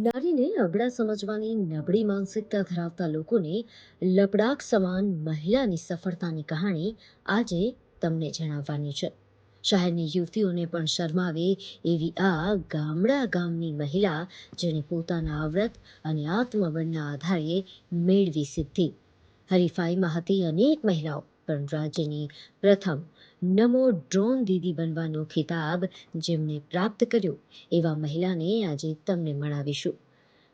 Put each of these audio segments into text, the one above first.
નારીને અબડા સમજવાની નબળી માનસિકતા ધરાવતા લોકોને લપડાક સમાન મહિલાની સફળતાની કહાણી આજે તમને જણાવવાની છે. શહેરની યુવતીઓને પણ શરમાવે એવી આ ગામડા ગામની મહિલા જેણે પોતાના આવડત અને આત્મબળના આધારે મેળવી સિદ્ધિ. હરીફાઈમાં હતી અનેક મહિલાઓ. પણ રાજ્યની પ્રથમ નમો ડ્રોન દીદી બનવાનો ખિતાબ જેમણે પ્રાપ્ત કર્યો, એવા મહિલાને આજે તમને મળાવીશું.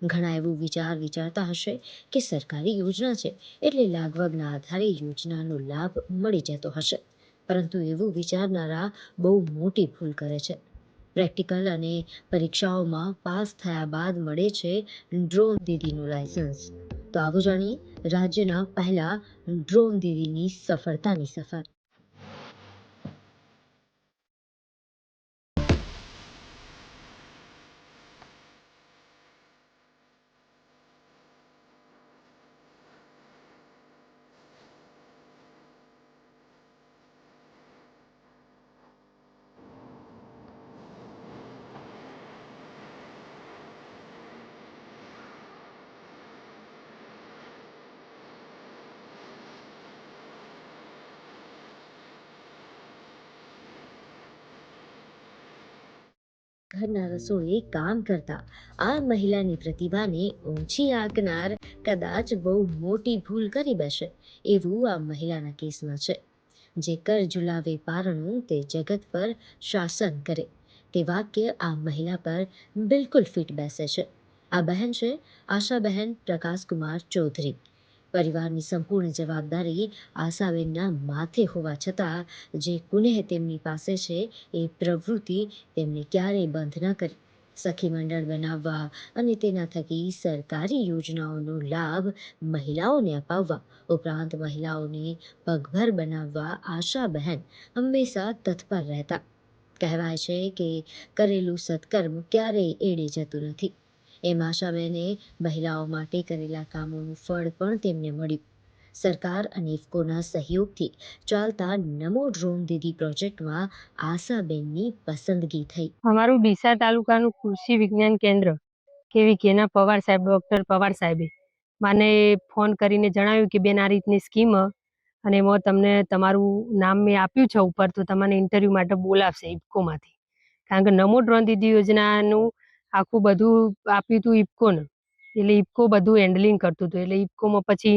ઘણા એવું વિચાર વિચારતા હશે કે સરકારી યોજના છે એટલે લાગવગના આધારે યોજનાનો લાભ મળી જતો હશે. પરંતુ એવું વિચારનારા બહુ મોટી ભૂલ કરે છે. પ્રેક્ટિકલ અને પરીક્ષાઓમાં પાસ થયા બાદ મળે છે ડ્રોન દીદીનું લાયસન્સ. તો આવો જાણીએ રાજ્યના પહેલા ડ્રોન દીદીની સફળતાની સફર. ઘરના રસોઈ કામ કરતા. આ મહિલાની પ્રતિભાને ઊંચી આંકનાર કદાચ બહુ મોટી ભૂલ કરી બેસે, એવું આ મહિલાના કેસમાં છે. જે કર ઝુલાવે પારણું તે જગત પર શાસન કરે, તે વાક્ય આ મહિલા પર બિલકુલ ફિટ બેસે છે. આ બહેન છે આશાબહેન પ્રકાશકુમાર ચૌધરી. પરિવારની સંપૂર્ણ જવાબદારી આશાબેનના માથે હોવા છતાં, જે કુનેહ તેમની પાસે છે એ પ્રવૃત્તિ તેમણે ક્યારેય બંધ ન કરી સખી મંડળ બનાવવા અને તેના થકી સરકારી યોજનાઓનો લાભ મહિલાઓને અપાવવા, ઉપરાંત મહિલાઓને પગભર બનાવવા આશા બહેન હંમેશા તત્પર રહેતા. કહેવાય છે કે કરેલું સત્કર્મ ક્યારેય એળે જતું નથી. એમ આશાબેને મહિલાઓ માટે કરેલા કામોનું ફળ પણ તેમને મળ્યું. સરકાર અને ઇફકોના સહયોગથી ચાલતા નમો ડ્રોન દીદી પ્રોજેક્ટમાં આશાબેનની પસંદગી થઈ. અમારું ડીસા તાલુકાનું કૃષિ વિજ્ઞાન કેન્દ્ર, કેવી કેના પવાર સાહેબ, ડૉક્ટર પવાર સાહેબે મને ફોન કરીને જણાવ્યું કે બેન આ રીતની સ્કીમ અને એમાં તમને તમારું નામ મેં આપ્યું છે ઉપર તો તમને ઇન્ટરવ્યૂ માટે બોલાવશે ઇફકોમાંથી. કારણ કે નમો ડ્રોન દીદી યોજનાનું આખું બધું આપ્યું હતું ઇફકોને એટલે ઇફકો બધું હેન્ડલિંગ કરતું હતું. એટલે ઇફકોમાં પછી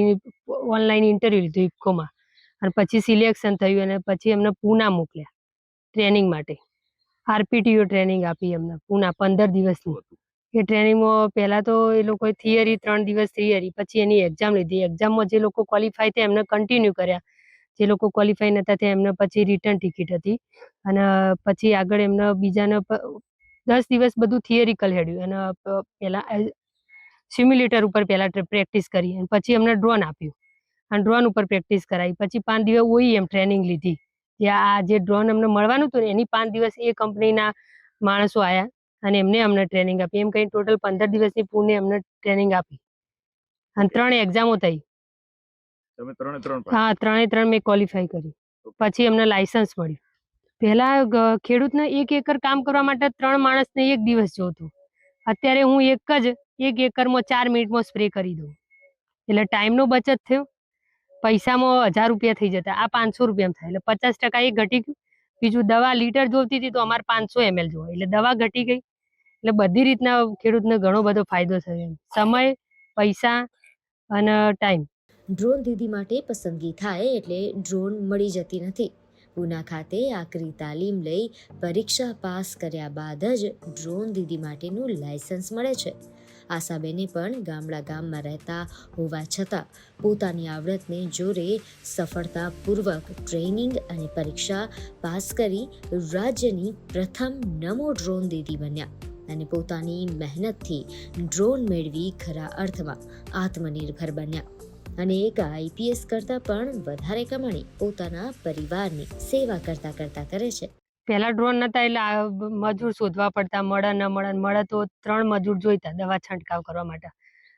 ઓનલાઈન ઇન્ટરવ્યુ લીધું ઇફકોમાં અને પછી સિલેક્શન થયું અને પછી એમને પૂના મોકલ્યા ટ્રેનિંગ માટે. આરપીટીઓ ટ્રેનિંગ આપી એમને પૂના પંદર દિવસની. એ ટ્રેનિંગમાં પહેલાં તો એ લોકોએ થિયરી ત્રણ દિવસ થિયરી પછી એની એક્ઝામ લીધી. એક્ઝામમાં જે લોકો ક્વોલિફાય થયા એમને કન્ટિન્યુ કર્યા. જે લોકો ક્વોલિફાય નહોતા થયા એમને પછી રિટર્ન ટિકિટ હતી. અને પછી આગળ એમને બીજાને દસ દિવસ બધું થિયરિકલ હેડ્યું અને પહેલાં સિમ્યુલેટર ઉપર પહેલાં પ્રેક્ટિસ કરી અને પછી અમને ડ્રોન આપ્યું. અને ડ્રોન ઉપર પ્રેક્ટિસ કરાવી. પછી પાંચ દિવસ ઓઈએમ ટ્રેનિંગ લીધી. જે આ જે ડ્રોન અમને મળવાનું હતું ને એની પાંચ દિવસ એ કંપનીના માણસો આવ્યા અને એમને અમને ટ્રેનિંગ આપી. એમ કહીને ટોટલ પંદર દિવસની પૂર્ણે અમને ટ્રેનિંગ આપી. અને ત્રણ એક્ઝામો થઈ. હા ત્રણે ત્રણ મેં ક્વોલિફાય કરી. પછી અમને લાયસન્સ મળ્યું. પહેલા ખેડૂતને એક એકર કામ કરવા માટે ત્રણ માણસને એક દિવસ જોતો. અત્યારે હું એક જ, એક એકરમાં ચાર મિનિટમાં સ્પ્રે કરી દઉં. એટલે ટાઈમનો બચત થયો. પૈસામાં હજાર રૂપિયા થઈ જતા. આ પાંચસો રૂપિયામાં થાય. એટલે પચાસ ટકા એ ઘટી ગયું. બીજું દવા લીટર જોઈતી હતી તો અમારે પાંચસો એમએલ જોવે. એટલે દવા ઘટી ગઈ. એટલે બધી રીતના ખેડૂતને ઘણો બધો ફાયદો થયો એમ. સમય, પૈસા અને ટાઈમ. ડ્રોન દીદી માટે પસંદગી થાય એટલે ડ્રોન મળી જતી નથી. પૂના ખાતે આકરી તાલીમ લઈ પરીક્ષા પાસ કર્યા બાદ જ ડ્રોન દીદી માટેનું લાયસન્સ મળે છે. આશાબેને પણ ગામડા ગામમાં રહેતા હોવા છતાં પોતાની આવડતને જોરે સફળતાપૂર્વક ટ્રેનિંગ અને પરીક્ષા પાસ કરી રાજ્યની પ્રથમ નમો ડ્રોન દીદી બન્યા અને પોતાની મહેનતથી ડ્રોન મેળવી ખરા અર્થમાં આત્મનિર્ભર બન્યા. અને એક આઈપીએસ કરતાં પણ વધારે કમાણી પોતાના પરિવારની સેવા કરતા કરતા કરે છે. પહેલા ડ્રોન નતા એટલે મજૂર શોધવા પડતા, મળે ન મળે મળે તો ત્રણ મજૂર જોઈતા દવા છંટકાવ કરવા માટે.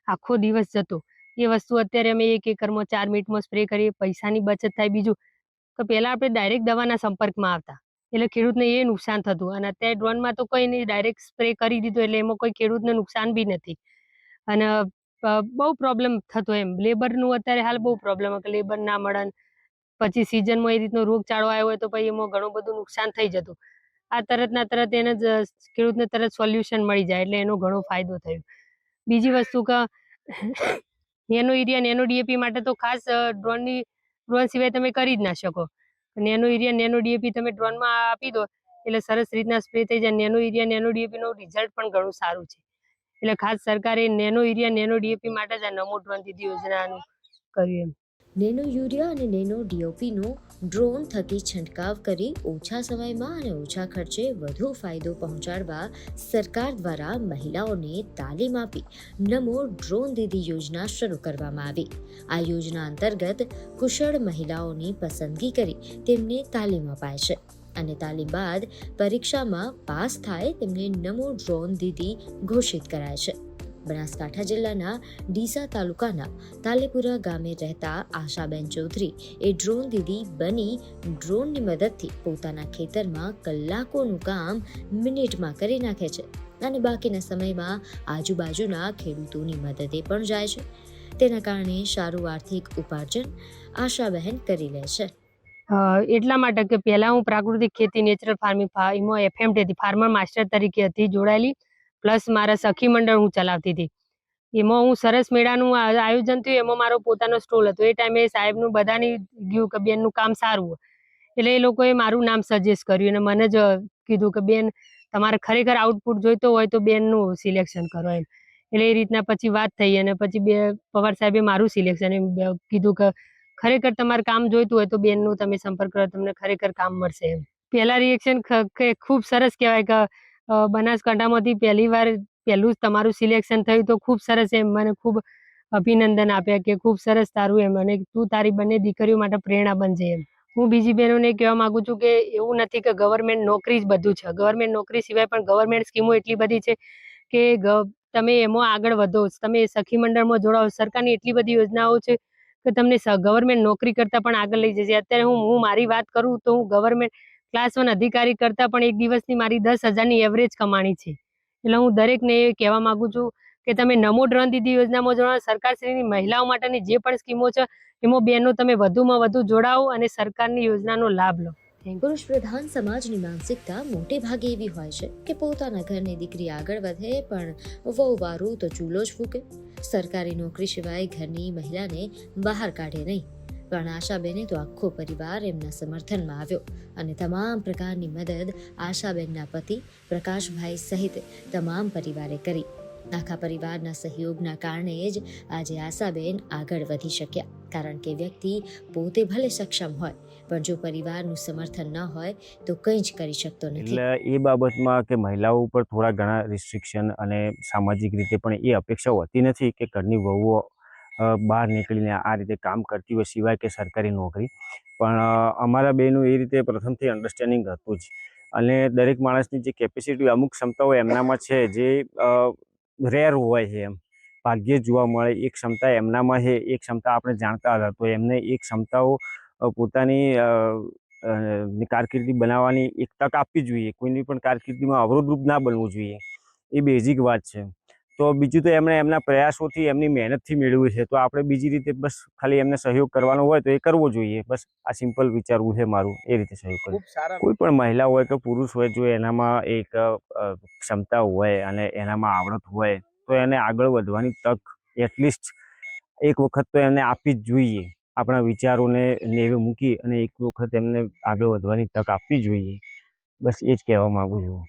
આખો દિવસ જતો. એ વસ્તુ અત્યારે અમે એક એકરમાં ચાર મિનિટમાં સ્પ્રે કરીએ, પૈસાની બચત થાય બીજું. તો પહેલા આપણે ડાયરેક્ટ દવાના સંપર્કમાં આવતા. એટલે ખેડૂતને એ નુકસાન થતું. અને અત્યારે ડ્રોનમાં તો કંઈ નહીં, ડાયરેક્ટ સ્પ્રે કરી દીધો એટલે એમાં કોઈ ખેડૂતને નુકસાન બી નથી. અને બહુ પ્રોબ્લેમ થતો એમ. લેબરનું અત્યારે હાલ બહુ પ્રોબ્લેમ કે લેબર ના મળે પછી સિઝનમાં એ રીતનો રોગચાળો આવ્યો હોય તો પછી એમાં ઘણું બધું નુકસાન થઈ જતું. આ તરત ના તરત એને જ ખેડૂતને તરત સોલ્યુશન મળી જાય એટલે એનો ઘણો ફાયદો થયો. બીજી વસ્તુ કે નેનો યુરિયા, નેનો ડીએપી માટે તો ખાસ ડ્રોનની ડ્રોન સિવાય તમે કરી જ ના શકો. નેનો યુરિયા, નેનો ડીએપી તમે ડ્રોનમાં આપી દો એટલે સરસ રીતના સ્પ્રે થઈ જાય. નેનો યુરિયા, નેનો ડીએપીનું રિઝલ્ટ પણ ઘણું સારું છે. એટલે ખાસ સરકારે નેનો યુરિયા, નેનો ડીએપી માટે જ આ નમો ડ્રોન દીદી યોજનાનું કર્યું એમ. નેનો યુરિયા અને નેનો ડીઓપીનો ડ્રોન થકી છંટકાવ કરી ઓછા સમયમાં અને ઓછા ખર્ચે વધુ ફાયદો પહોંચાડવા સરકાર દ્વારા મહિલાઓને તાલીમ આપી નમો ડ્રોન દીદી યોજના શરૂ કરવામાં આવી. આ યોજના અંતર્ગત કુશળ મહિલાઓની પસંદગી કરી તેમને તાલીમ અપાય છે. અને તાલીમ બાદ પરીક્ષામાં પાસ થાય તેમને નમો ડ્રોન દીદી ઘોષિત કરાય છે. બનાસકાંઠા જિલ્લાના ડીસા તાલુકાના તાલેપુરા ગામે રહેતા આશાબેન ચૌધરી એ ડ્રોન દીદી બની ડ્રોનની મદદથી પોતાના ખેતરમાં કલાકોનું કામ મિનિટમાં કરી નાખે છે અને બાકીના સમયમાં આજુબાજુના ખેડૂતોની મદદે પણ જાય છે. તેના કારણે સારું આર્થિક ઉપાર્જન આશાબહેન કરી લે છે. એટલા માટે કે પહેલાં હું પ્રાકૃતિક ખેતી, નેચરલ ફાર્મિંગ એમાં એફએમટી હતી. ફાર્મર માસ્ટર તરીકે હતી જોડાયેલી. પ્લસ મારા સખી મંડળ હું ચલાવતી હતી. એમાં હું સરસ મેળાનું આયોજન થયું. એમાં મારો પોતાનો સ્ટોલ હતો. એ ટાઈમે સાહેબનું બધાની ગયું કે બેનનું કામ સારું એટલે એ લોકોએ મારું નામ સજેસ્ટ કર્યું અને મને જ કીધું કે, બેન, તમારે ખરેખર આઉટપુટ જોઈતો હોય તો બેનનું સિલેક્શન કરો એમ. એટલે એ રીતના પછી વાત થઈ અને પછી બે, પવાર સાહેબે મારું સિલેક્શન એમ કીધું કે ખરેખર તમારે કામ જોઈતું હોય તો બેનનું તમે સંપર્ક કરો, તમને ખરેખર કામ મળશે એમ. પહેલા રિએક્શન ખૂબ સરસ કહેવાય કે બનાસકાંઠામાંથી પહેલી વાર પહેલું તમારું સિલેક્શન થયું તો ખૂબ સરસ એમ. મને ખૂબ અભિનંદન આપ્યા કે ખૂબ સરસ તારું એમ અને તું તારી બંને દીકરીઓ માટે પ્રેરણા બનજે એમ. હું બીજી બહેનોને કહેવા માંગુ છું કે એવું નથી કે ગવર્મેન્ટ નોકરી જ બધું છે. ગવર્મેન્ટ નોકરી સિવાય પણ ગવર્મેન્ટ સ્કીમો એટલી બધી છે કે તમે એમાં આગળ વધો, તમે સખી મંડળમાં જોડાઓ, સરકારની એટલી બધી યોજનાઓ છે કે તમને ગવર્મેન્ટ નોકરી કરતાં પણ આગળ લઈ જશે અત્યારે હું હું મારી વાત કરું તો હું ગવર્મેન્ટ ક્લાસ વન અધિકારી કરતાં પણ એક દિવસની મારી દસ હજારની એવરેજ કમાણી છે. એટલે હું દરેકને એ કહેવા માંગુ છું કે તમે નમો ડ્રોન દીદી યોજનામાં જોડાઓ. સરકારશ્રીની મહિલાઓ માટેની જે પણ સ્કીમો છે, એમાં બહેનો તમે વધુમાં વધુ જોડાઓ અને સરકારની યોજનાનો લાભ લો. પુરુષ પ્રધાન સમાજની માનસિકતા મોટે ભાગે એવી હોય છે કે પોતાના ઘરની દીકરી આગળ વધે, પણ વહુ વારું તો ચૂલો જ ફૂકે. સરકારી નોકરી સિવાય ઘરની મહિલાને બહાર કાઢે નહીં. પણ આશાબેને તો આખો પરિવાર એમના સમર્થનમાં આવ્યો અને તમામ પ્રકારની મદદ આશાબેનના પતિ પ્રકાશભાઈ સહિત તમામ પરિવારે કરી. આખા પરિવારના સહયોગના કારણે જ આજે આશાબેન આગળ વધી શક્યા. કારણ કે વ્યક્તિ પોતે ભલે સક્ષમ હોય, પણ જો પરિવારનું સમર્થન ન હોય, તો કંઈ જ કરી શકતો નથી. એટલે એ બાબતમાં કે મહિલાઓ ઉપર થોડા ઘણા રિસ્ટ્રિક્શન અને સામાજિક રીતે પણ એ અપેક્ષા હોતી નથી કે ઘરની વહુઓ બહાર નીકળીને આ રીતે કામ કરતી હોય સિવાય કે સરકારી નોકરી. પણ અમારા બેનું એ રીતે પ્રથમથી અન્ડરસ્ટેન્ડિંગ હતું જ. અને દરેક માણસની જે કેપેસિટી અમુક ક્ષમતાઓ એમનામાં છે જે રેર હોય છે એમ. ભાગ્યે જોવા મળે એ ક્ષમતા એમનામાં છે એ ક્ષમતા આપણે જાણતા હતા. તો એમને એ ક્ષમતાઓ પોતાની કારકિર્દી બનાવવાની એક તક આપવી જોઈએ. કોઈની પણ કારકિર્દીમાં અવરોધરૂપ ના બનવું જોઈએ. એ બેઝિક વાત છે. તો બીજું તો એમણે એમના પ્રયાસોથી એમની મહેનતથી મેળવ્યું છે. તો આપણે બીજી રીતે બસ ખાલી એમને સહયોગ કરવાનો હોય તો એ કરવો જોઈએ. બસ આ સિમ્પલ વિચારવું છે મારું એ રીતે સહયોગ કરવો. કોઈ પણ મહિલા હોય કે પુરુષ હોય જો એનામાં એક ક્ષમતા હોય અને એનામાં આવડત હોય તો એને આગળ વધવાની તક એટલીસ્ટ એક વખત તો એને આપવી જ જોઈએ. આપણા વિચારોને નેવે મૂકી અને એક વખત એમને આગળ વધવાની તક આપવી જોઈએ. બસ એ જ કહેવા માગું છું.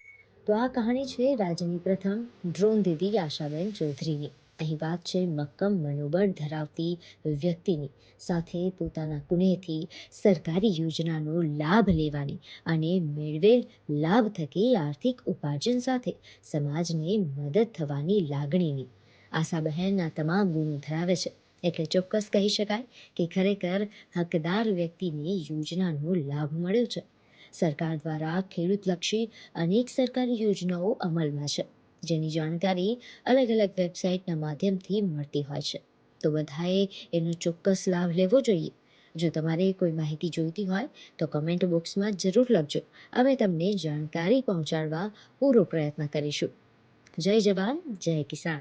તો આ કહાણી છે રાજ્યની પ્રથમ ડ્રોન દીદી આશાબેન ચૌધરીની. અહીં વાત છે મક્કમ મનોબળ ધરાવતી વ્યક્તિની. સાથે પોતાના કુનેહથી સરકારી યોજનાનો લાભ લેવાની અને મેળવેલ લાભ થકી આર્થિક ઉપાર્જન સાથે સમાજને મદદ થવાની લાગણીની આશાબહેન આ તમામ ગુણો ધરાવે છે. એટલે ચોક્કસ કહી શકાય કે ખરેખર હકદાર વ્યક્તિને યોજનાનો લાભ મળ્યો છે. સરકાર દ્વારા ખેડૂતલક્ષી અનેક સરકારી યોજનાઓ અમલમાં છે. જેની જાણકારી અલગ અલગ વેબસાઇટના માધ્યમથી મળતી હોય છે. તો બધાએ એનો ચોક્કસ લાભ લેવો જોઈએ. જો તમારે કોઈ માહિતી જોઈતી હોય, તો કમેન્ટ બોક્સમાં જરૂર લખજો. અમે તમને જાણકારી પહોંચાડવા પૂરો પ્રયત્ન કરીશું. જય જવાન, જય કિસાન.